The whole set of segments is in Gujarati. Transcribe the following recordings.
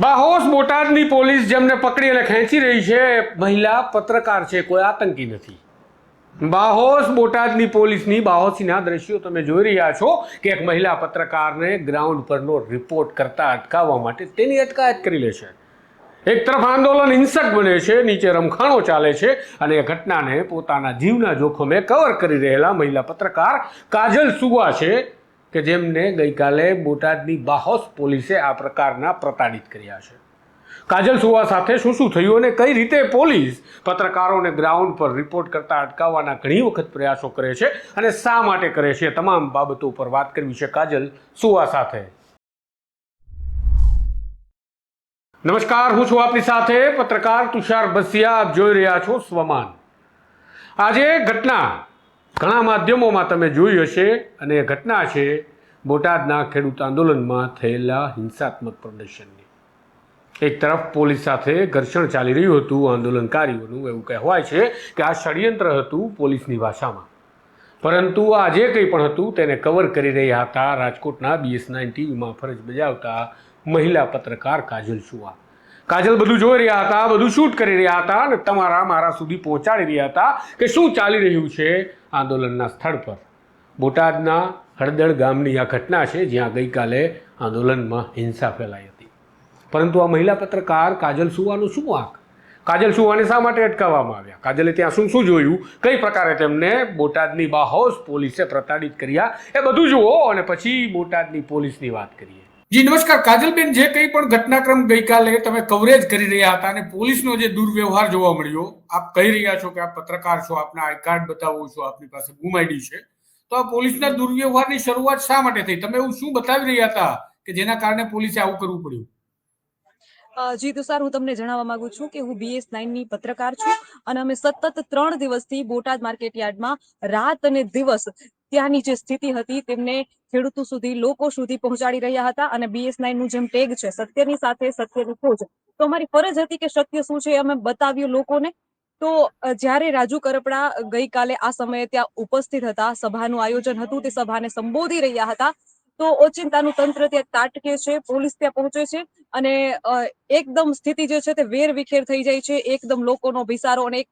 બાહોશ બોટાદની પોલીસ જેમને પકડી અને ખેંચી રહી છે, મહિલા પત્રકાર છે, કોઈ આતંકી નથી. બાહોશ બોટાદની પોલીસની બાહોશીના દ્રશ્યો તમે જોઈ રહ્યા છો કે એક મહિલા પત્રકારને ગ્રાઉન્ડ પરનો રિપોર્ટ કરતા અટકાવવા માટે તેની અટકાયત કરી લે છે. એક તરફ આંદોલન હિંસક બને છે, નીચે રમખાણો ચાલે છે અને એ ઘટનાને પોતાના જીવના જોખમે કવર કરી રહેલા મહિલા પત્રકાર કાજલ સુવા છે. કે જેમને ગઈકાલે બોટાદની બાહોશ પોલીસે આ પ્રકારના પ્રતાડિત કર્યા છે. કાજલ સુવા સાથે શું શું થયું અને કઈ રીતે પોલીસ પત્રકારોને ગ્રાઉન્ડ પર રિપોર્ટ કરતા અટકાવવાના ઘણી વખત પ્રયાસો કરે છે અને શા માટે કરે છે તમામ બાબતો પર વાત કરવી છે કાજલ સુવા સાથે. નમસ્કાર, હું છું આપની સાથે પત્રકાર તુષાર બસિયા આપ જોઈ રહ્યા છો સ્વમાન. આજે ઘટના ઘણા માધ્યમોમાં તમે જોઈ હશે અને એ ઘટના છે, બોટાદના ખેડૂત આંદોલનમાં થયેલા હિંસાત્મક પ્રદર્શનની. એક તરફ પોલીસ સાથે ઘર્ષણ ચાલી રહ્યું હતું આંદોલનકારીઓનું, એવું કહેવાય છે કે આ ષડયંત્ર હતું પોલીસની ભાષામાં. પરંતુ આ જે કંઈ પણ હતું, તેને કવર કરી રહ્યા હતા રાજકોટના બીએસ નાઇન ટીવીમાં ફરજ બજાવતા મહિલા પત્રકાર કાજલ સુવા. કાજલ બધું જોઈ રહ્યા હતા, બધું શૂટ કરી રહ્યા હતા અને તમારા મારા સુધી પહોંચાડી રહ્યા હતા કે શું ચાલી રહ્યું છે આંદોલનના સ્થળ પર. બોટાદના હળદળ ગામની આ ઘટના છે, જ્યાં ગઈકાલે આંદોલનમાં હિંસા ફેલાઈ હતી. પરંતુ આ મહિલા પત્રકાર કાજલ સુવાનું શું વાંક કાજલ સુવાને શા માટે અટકાવવામાં આવ્યા? કાજલે ત્યાં શું શું જોયું? કઈ પ્રકારે તેમને બોટાદની બાહોશ પોલીસે પ્રતાડિત કર્યા? એ બધું જુઓ અને પછી બોટાદની પોલીસની વાત કરીએ. જી, નમસ્કાર. કાજલબેન, જે કંઈ પણ ઘટનાક્રમ ગઈકાલે તમે કવરેજ કરી રહ્યા હતા અને પોલીસનો જે દુર્વ્યવહાર જોવા મળ્યો, આપ કહી રહ્યા છો કે આપ પત્રકાર છો, આપના આઈ કાર્ડ બતાવો છો, આપની પાસે આઈડી છે, તો આ પોલીસના દુર્વ્યવહારની શરૂઆત શા માટે થઈ? તમે એવું શું બતાવી રહ્યા હતા કે જેના કારણે પોલીસે આવું કરવું પડ્યું? જી તુષાર હું તમને જણાવવા માંગુ છું કે હું બીએસની પત્રકાર છું અને અમે સતત ત્રણ દિવસથી બોટાદ માર્કેટ યાર્ડમાં રાત અને દિવસ ત્યાંની જે સ્થિતિ હતી તેમને ખેડૂતો સુધી, લોકો સુધી પહોંચાડી રહ્યા હતા અને બીએસનું જેમ ટેગ છે, સત્યની સાથે સત્યની ખોજ. તો અમારી ફરજ હતી કે સત્ય શું છે અમે બતાવ્યું લોકોને. તો જ્યારે રાજુ કરપડા ગઈકાલે આ સમયે ત્યાં ઉપસ્થિત હતા, સભાનું આયોજન હતું, તે સભાને સંબોધી રહ્યા હતા. તો ઓચિંતાનું તંત્ર ત્યાં તાટકે છે, પોલીસ ત્યાં પહોંચે છે અને એકદમ સ્થિતિ જે છે તે વેર વિખેર થઈ જાય છે, એકદમ લોકોનો ભિસારો અને એક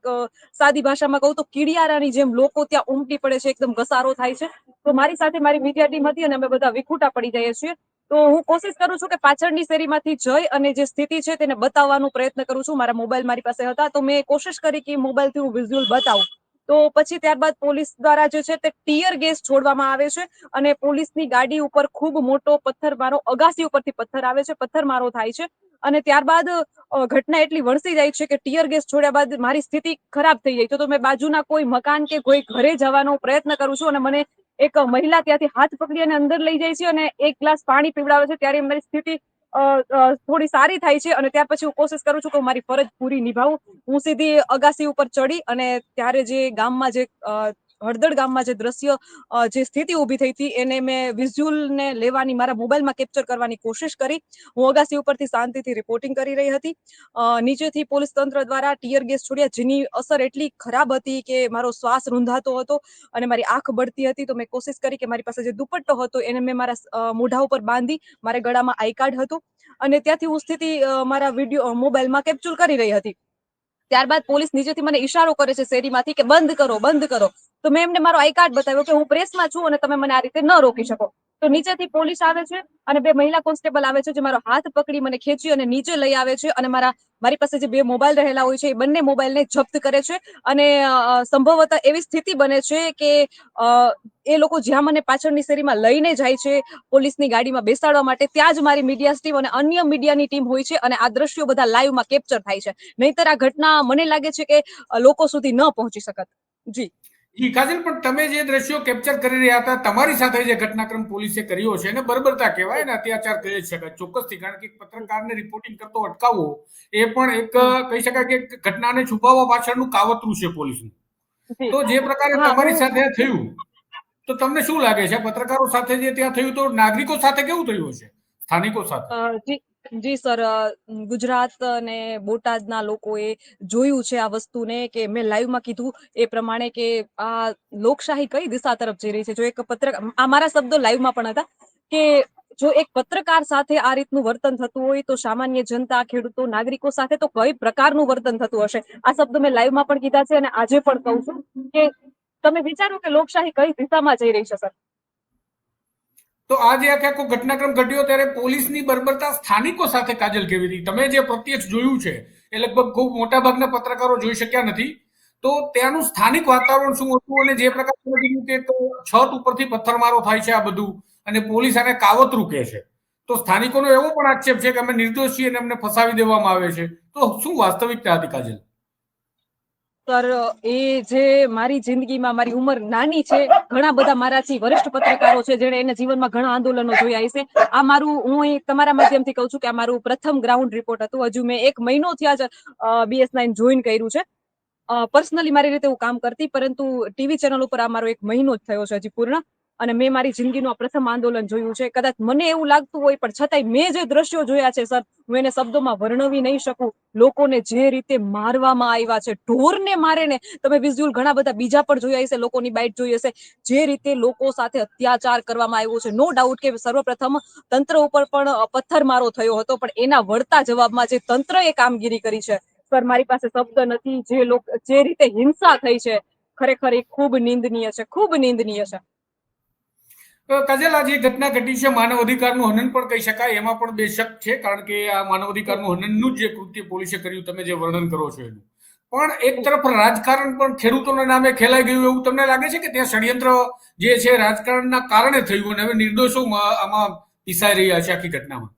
સાદી ભાષામાં કહું તો કીડિયારાની જેમ લોકો ત્યાં ઉમટી પડે છે, એકદમ ઘસારો થાય છે. તો મારી સાથે મારી મીડિયા ટીમ હતી અને અમે બધા વિખૂટા પડી જઈએ છીએ. તો હું કોશિશ કરું છું કે પાછળની શેરીમાંથી જઈ અને જે સ્થિતિ છે તેને બતાવવાનો પ્રયત્ન કરું છું. મારા મોબાઈલ મારી પાસે હતા તો મેં કોશિશ કરી કે મોબાઈલથી હું વિઝ્યુઅલ બતાવું. તો પછી ત્યારબાદ પોલીસ દ્વારા જે છે તે ટીયર ગેસ છોડવામાં આવે છે અને પોલીસની ગાડી ઉપર ખૂબ મોટો પથ્થરમારો, અગાસી ઉપરથી પથ્થર આવે છે, પથ્થરમારો થાય છે. અને ત્યારબાદ ઘટના એટલી વણસી જાય છે કે ટીયર ગેસ છોડ્યા બાદ મારી સ્થિતિ ખરાબ થઈ જાય. છે તો મેં બાજુના કોઈ મકાન કે કોઈ ઘરે જવાનો પ્રયત્ન કરું છું અને મને એક મહિલા ત્યાંથી હાથ પકડી અને અંદર લઈ જાય છે અને એક ગ્લાસ પાણી પીવડાવે છે. ત્યારે મારી સ્થિતિ થોડી સારી થાય છે અને ત્યાર પછી હું કોશિશ કરું છું કે મારી ફરજ પૂરી નિભાવું. હું સીધી અગાસી ઉપર ચડી અને ત્યારે જે ગામમાં જે હળદળ ગામમાં જે દ્રશ્ય જે સ્થિતિ ઊભી થઈ હતી, એને મેં વિઝ્યુઅલ ને લેવાની, મારા મોબાઈલમાં કેપ્ચર કરવાની કોશિશ કરી. હું અગાસી ઉપરથી શાંતિથી રિપોર્ટિંગ કરી રહી હતી. નીચેથી પોલીસ તંત્ર દ્વારા ટીયર ગેસ છોડ્યા, જેની અસર એટલી ખરાબ હતી કે મારો શ્વાસ રૂંધાતો હતો અને મારી આંખ બળતી હતી. તો મેં કોશિશ કરી કે મારી પાસે જે દુપટ્ટો હતો, એને મેં મારા મોઢા ઉપર બાંધી મારા ગળામાં આઈ કાર્ડ હતું. અને ત્યાંથી હું સ્થિતિ મારા વીડિયો મોબાઈલમાં કેપ્ચર કરી રહી હતી. ત્યારબાદ પોલીસ નીચેથી મને ઈશારો કરે છે શેરીમાંથી કે બંધ કરો બંધ કરો. તો મેં એમને મારો આઈ કાર્ડ બતાવ્યો કે હું પ્રેસમાં છું અને તમે મને આ રીતે ન રોકી શકો. તો નીચેથી પોલીસ આવે છે અને બે મહિલા કોન્સ્ટેબલ આવે છે જે મારો હાથ પકડી મને ખેંચી અને નીચે લઈ આવે છે અને મારા, મારી પાસે જે બે મોબાઈલ રહેલા હોય છે એ બંને મોબાઈલને જપ્ત કરે છે અને સંભવત એવી સ્થિતિ બને છે કે એ લોકો જ્યાં મને પાછળની શેરીમાં લઈને જાય છે પોલીસની ગાડીમાં બેસાડવા માટે, ત્યાં જ મારી મીડિયા ટીમ અને અન્ય મીડિયાની ટીમ હોય છે અને આ દ્રશ્યો બધા લાઈવમાં કેપ્ચર થાય છે. નહીતર આ ઘટના મને લાગે છે કે લોકો સુધી ન પહોંચી શકત. જી. જી કાજલ પણ તમે જે દ્રશ્યો કેપ્ચર કરી રહ્યા હતા તમારી સાથે જે ઘટનાક્રમ પોલીસે કર્યો છે એને બર્બરતા કહેવાય ને અત્યાચાર કહી શકાય ચોક્કસથી કારણ કે પત્રકારને રિપોર્ટિંગ કરતો અટકાવવો એ પણ એક કહી શકાય કે ઘટનાને છુપાવવા પાછળનું કાવતરું છે પોલીસનું. તો જે પ્રકારે તમારી સાથે થયું તો તમને શું લાગે છે? પત્રકારો સાથે જે ત્યાં થયું તો નાગરિકો સાથે કેવું થયું હશે? સ્થાનિકો સાથે? જી સર ગુજરાત અને બોટાદના લોકોએ જોયું છે આ વસ્તુને કે મેં લાઈવમાં કીધું એ પ્રમાણે કે આ લોકશાહી કઈ દિશા તરફ જઈ રહી છે? જો એક પત્રકાર આ મારા શબ્દો લાઈવમાં પણ હતા કે જો એક પત્રકાર સાથે આ રીતનું વર્તન થતું હોય તો સામાન્ય જનતા, ખેડૂતો, નાગરિકો સાથે તો કઈ પ્રકારનું વર્તન થતું હશે? આ શબ્દ મેં લાઈવમાં પણ કીધા છે અને આજે પણ કહું છું કે તમે વિચારો કે લોકશાહી કઈ દિશામાં જઈ રહી છે, સર? તો આ જે આખે આખો ઘટનાક્રમ ઘટ્યો ત્યારે પોલીસની બર્બરતા સ્થાનિકો સાથે કાજલ કેવી હતી? તમે જે પ્રત્યક્ષ જોયું છે, એ લગભગ ખૂબ મોટાભાગના પત્રકારો જોઈ શક્યા નથી. તો ત્યાંનું સ્થાનિક વાતાવરણ શું હતું અને જે પ્રકાર તમે કીધું કે છત ઉપરથી પથ્થરમારો થાય છે આ બધું અને પોલીસ આને કાવતરું કહે છે. તો સ્થાનિકોનો એવો પણ આક્ષેપ છે કે અમે નિર્દોષ છીએ અને અમને ફસાવી દેવામાં આવે છે. તો શું વાસ્તવિકતા હતી કાજલ? સર એ જે મારી જિંદગીમાં મારી ઉંમર નાની છે, ઘણા બધા મારાથી વરિષ્ઠ પત્રકારો છે, જેણે એના જીવનમાં ઘણા આંદોલનો જોયા છે આ મારું, હું તમારા માધ્યમથી કહું છું કે આ મારું પ્રથમ ગ્રાઉન્ડ રિપોર્ટ હતું. હજુ મેં એક મહિનો થયા જ બીએસ નાઇન જોઈન કર્યું છે. પર્સનલી મારી રીતે હું કામ કરતી, પરંતુ ટીવી ચેનલ ઉપર આ મારો એક મહિનો જ થયો છે હજી પૂર્ણ. અને મેં મારી જિંદગીનું આ પ્રથમ આંદોલન જોયું છે. કદાચ મને એવું લાગતું હોય, પણ છતાંય મેં જે દ્રશ્યો જોયા છે, સર, હું એને શબ્દોમાં વર્ણવી નહીં શકું. લોકોને જે રીતે મારવામાં આવ્યા છે, ઢોરને મારે ને તમે વિઝ્યુઅલ ઘણા બધા બીજા પણ જોયા હશે, લોકોની બાઇટ જોઈ હશે. જે રીતે લોકો સાથે અત્યાચાર કરવામાં આવ્યો છે. નો ડાઉટ કે સર્વપ્રથમ તંત્ર ઉપર પણ પથ્થરમારો થયો હતો, પણ એના વળતા જવાબમાં જે તંત્રએ કામગીરી કરી છે, સર, મારી પાસે શબ્દ નથી. જે લોકો, જે રીતે હિંસા થઈ છે, ખરેખર એ ખૂબ નિંદનીય છે, ખૂબ નિંદનીય છે. કાજલ આ જે ઘટના ઘટી છે, માનવ અધિકારનું હનન પણ કહી શકાય. એમાં પણ બે શક છે, કારણ કે આ માનવ અધિકારનું હનનનું જે કૃત્ય પોલીસે કર્યું, તમે જે વર્ણન કરો છો એનું. પણ એક તરફ રાજકારણ પણ ખેડૂતોના નામે ખેલાઈ ગયું એવું તમને લાગે છે કે ત્યાં ષડયંત્ર જે છે, રાજકારણના કારણે થયું અને હવે નિર્દોષો આમાં પીસાઈ રહ્યા છે આખી ઘટનામાં?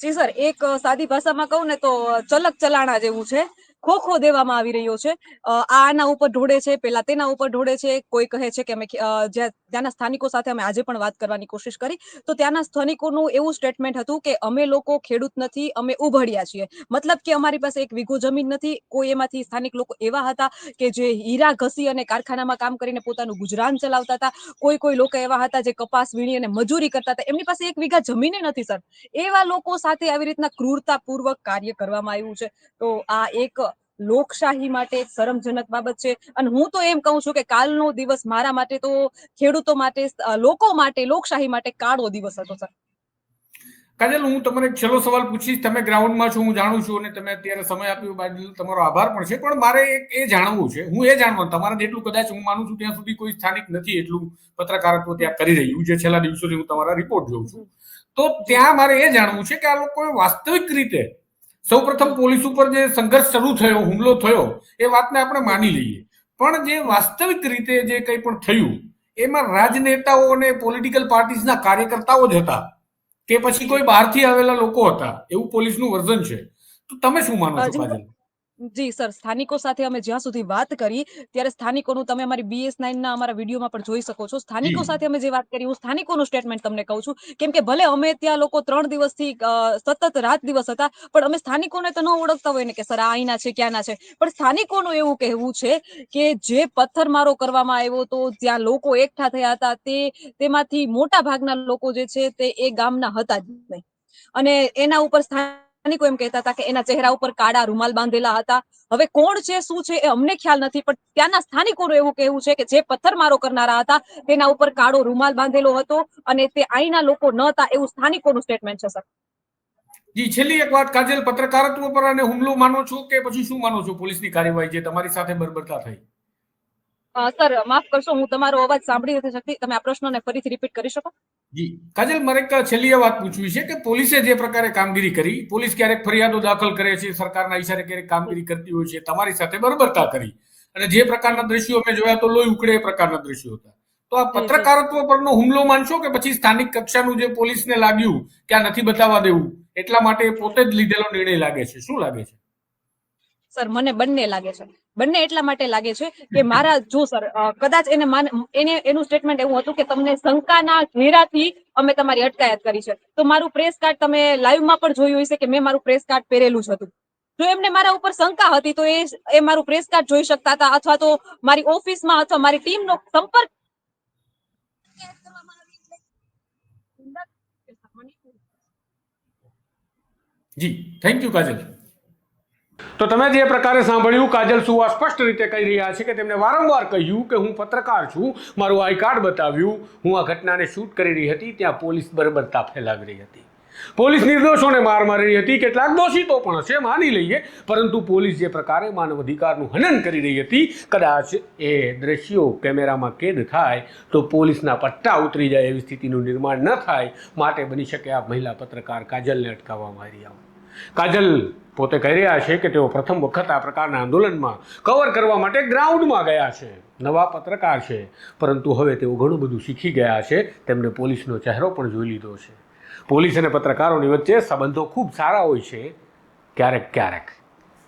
જી સર, એક સાદી ભાષામાં કહું ને તો ચલક ચલાણા જેવું છે. ખોખો દેવામાં આવી રહ્યો છે. આના ઉપર ઢોળે છે, પેલા તેના ઉપર ઢોળે છે. કોઈ કહે છે કે અમે ત્યાંના સ્થાનિકો સાથે અમે આજે પણ વાત કરવાની કોશિશ કરી. તો ત્યાંના સ્થાનિકોનું એવું સ્ટેટમેન્ટ હતું કે અમે લોકો ખેડૂત નથી, અમે ઉભળ્યા છીએ. મતલબ કે અમારી પાસે એક વીઘો જમીન નથી. કોઈ એમાંથી સ્થાનિક લોકો એવા હતા કે જે હીરા ઘસી અને કારખાનામાં કામ કરીને પોતાનું ગુજરાન ચલાવતા હતા. કોઈ કોઈ લોકો એવા હતા જે કપાસ વીણી અને મજૂરી કરતા હતા. એમની પાસે એક વીઘા જમીન નથી, સર. એવા લોકો સાથે આવી રીતના ક્રૂરતાપૂર્વક કાર્ય કરવામાં આવ્યું છે. તો આ એક લોકશાહી માટે એક શરમજનક બાબત છે. અને હું તો એમ કહું છું કે કાલનો દિવસ મારા માટે તો ખેડૂતો માટે લોકો માટે, લોકશાહી માટે કાળો દિવસ હતો, સર. કાજલ, હું તમને એક છેલ્લો સવાલ પૂછીશ. તમે ગ્રાઉન્ડમાં છો, હું જાણું છું અને તમે અત્યારે સમય આપ્યો, બાજુ તમારો આભાર પણ છે. પણ મારે એ જાણવું છે, હું એ જાણવાનું તમારા જેટલું કદાચ હું માનું છું, ત્યાં સુધી કોઈ સ્થાનિક નથી એટલું પત્રકારત્વ ત્યાં કરી રહ્યું જે છેલ્લા દિવસોથી હું તમારા રિપોર્ટ જોઉં છું. તો ત્યાં મારે એ જાણવું છે કે આ લોકોએ વાસ્તવિક રીતે સૌપ્રથમ પોલીસ ઉપર જે સંઘર્ષ શરૂ થયો હુમલો થયો એ વાતને આપણે માની લઈએ. પણ જે વાસ્તવિક રીતે જે કંઈ પણ થયું એમાં રાજનેતાઓ અને પોલિટિકલ પાર્ટીઝના કાર્યકર્તાઓ જ હતા કે પછી કોઈ બહારથી આવેલા લોકો હતા એવું પોલીસનું વર્ઝન છે. તો તમે શું માનો છો કાજલ જી સર. સ્થાનિકો સાથે અમે જ્યાં સુધી વાત કરી ત્યારે સ્થાનિકોનું તમે અમારી બીએસ નાઇન ના અમારા વિડીયોમાં પણ જોઈ શકો છો. સ્થાનિકો સાથે અમે જે વાત કરી હું સ્થાનિકોનું સ્ટેટમેન્ટ તમને કહું છું. કેમ કે ભલે અમે ત્યાં લોકો ત્રણ દિવસથી સતત રાત દિવસ હતા પણ અમે સ્થાનિકોને તો ન ઓળખતા હોય ને કે સર આ અહીંના છે ક્યાંના છે? પણ સ્થાનિકોનું એવું કહેવું છે કે જે પથ્થરમારો કરવામાં આવ્યો તો ત્યાં લોકો એકઠા થયા હતા તે તેમાંથી મોટા ભાગના લોકો જે છે તે એ ગામના હતા જ નહીં. અને એના ઉપર સ્થાનિકો એમ કહેતા હતા કે એના ચહેરા ઉપર કાળા રૂમાલ બાંધેલા હતા. હવે કોણ છે શું છે એ અમને ખ્યાલ નથી પણ ત્યાંના સ્થાનિકોનું એવું કહેવું છે કે જે પથ્થરમારો કરનારા હતા તેના ઉપર કાળો રૂમાલ બાંધેલો હતો અને તે અહીંના લોકો ન હતા એવું સ્થાનિકોનું સ્ટેટમેન્ટ છે સર. જી છેલ્લી એક વાત કાજલ પત્રકારત્વ પર અને હુમલો માનો છો કે પછી શું માનો છો પોલીસની કાર્યવાહી જે તમારી સાથે બરબરતા થઈ? સર માફ કરશો હું તમારો અવાજ સાંભળી નથી શકતી. તમે આ પ્રશ્નને ફરીથી રિપીટ કરી શકો? જી. કાજલ મારે એક છેલ્લી વાત પૂછવી છે કે પોલીસે જે પ્રકારે કામગીરી કરી પોલીસ ક્યારેક ફરિયાદો દાખલ કરે છે સરકારના ઈશારે ક્યારેક કામગીરી કરતી હોય છે તમારી સાથે બરોબરતા કરી. અને જે પ્રકારના દ્રશ્યો અમે જોયા તો લોહી ઉકળે એ પ્રકારના દ્રશ્યો હતા. તો આ પત્રકારત્વ પરનો હુમલો માનશો કે પછી સ્થાનિક કક્ષાનું જે પોલીસને લાગ્યું કે આ નથી બતાવવા દેવું એટલા માટે પોતે જ લીધેલો નિર્ણય લાગે છે? શું લાગે છે? સર, મને બંને લાગે છે. બંને એટલા માટે લાગે છે કે મારા જો સર કદાચ એને એને, એનું સ્ટેટમેન્ટ એવું હતું કે તમને શંકાના ઘેરાથી અમે તમારી અટકાયત કરી છે. તો મારું પ્રેસ કાર્ડ તમે લાઈવમાં પણ જોયું હશે કે મેં મારું પ્રેસ કાર્ડ પહેરેલું જ હતું. જો એમને મારા ઉપર શંકા હતી તો એ એ મારું પ્રેસ કાર્ડ જોઈ શકતા હતા અથવા તો મારી ઓફિસમાં અથવા મારી ટીમનો સંપર્ક જી થેન્ક યુ કાજલ. તો તમે જે પ્રકારે સાંભળ્યું, કાજલ સુવા સ્પષ્ટ રીતે કહી રહ્યા છે કે તેમણે વારંવાર કહ્યું કે હું પત્રકાર છું, મારું આઈ કાર્ડ બતાવ્યું, હું આ ઘટનાને શૂટ કરી રહી હતી, ત્યાં પોલીસ બરબરતા ફેલાવી રહી હતી. પોલીસ નિર્દોષોને માર મારી રહી હતી, કેટલાક દોષિતો પણ હશે, માની લઈએ, પરંતુ પોલીસ જે પ્રકારે માનવ અધિકારનું હનન કરી રહી હતી, કદાચ એ દ્રશ્યો કેમેરામાં કેદ થાય, તો પોલીસના પટ્ટા ઉતરી જાય એવી સ્થિતિનું નિર્માણ ન થાય, માટે બની શકે આ મહિલા પત્રકાર કાજલને અટકાવવામાં આવી રહ્યા કાજલ પોતે કહી રહ્યા છે કે તેઓ પ્રથમ વખત આ પ્રકારના આંદોલનમાં કવર કરવા માટે ગ્રાઉન્ડમાં ગયા છે. નવા પત્રકાર છે. પરંતુ હવે તેઓ ઘણું બધું શીખી ગયા છે. તેમણે પોલીસનો ચહેરો પણ જોઈ લીધો છે. પોલીસ અને પત્રકારોની વચ્ચે સંબંધો ખૂબ સારા હોય છે. ક્યારેક ક્યારેક.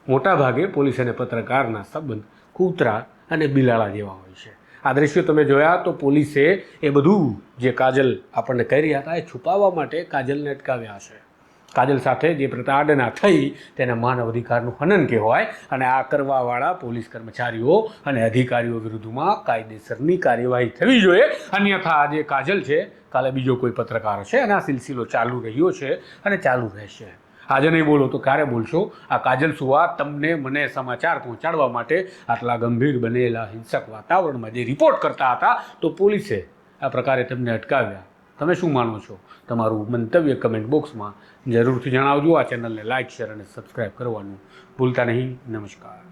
મોટાભાગે પોલીસ અને પત્રકારના સંબંધ કૂતરા અને બિલાડા જેવા હોય છે. આ દ્રશ્યો તમે જોયા તો પોલીસે એ બધું જે કાજલ આપણને કહી રહ્યા હતા એ છુપાવવા માટે કાજલને અટકાવ્યા છે. કાજલ સાથે જે પ્રતાડના થઈ તેને માનવ અધિકારનું હનન કહેવાય અને આ કરવાવાળા પોલીસ કર્મચારીઓ અને અધિકારીઓ વિરુદ્ધમાં કાયદેસરની કાર્યવાહી થવી જોઈએ. અન્યથા આજે કાજલ છે, કાલે બીજો કોઈ પત્રકાર છે અને આ સિલસિલો ચાલુ રહ્યો છે અને ચાલુ રહેશે. આજે નહીં બોલો તો ક્યારે બોલશો? આ કાજલ સુવા તમને મને સમાચાર પહોંચાડવા માટે આટલા ગંભીર બનેલા હિંસક વાતાવરણમાં જે રિપોર્ટ કરતા હતા, તો પોલીસે આ પ્રકારે તેમને અટકાવ્યા. તમે શું માનો છો? તમારું મંતવ્ય કમેન્ટ બોક્સમાં જરૂરથી જણાવજો. આ ચેનલને લાઇક શેર અને સબસ્ક્રાઈબ કરવાનું ભૂલતા નહીં. નમસ્કાર.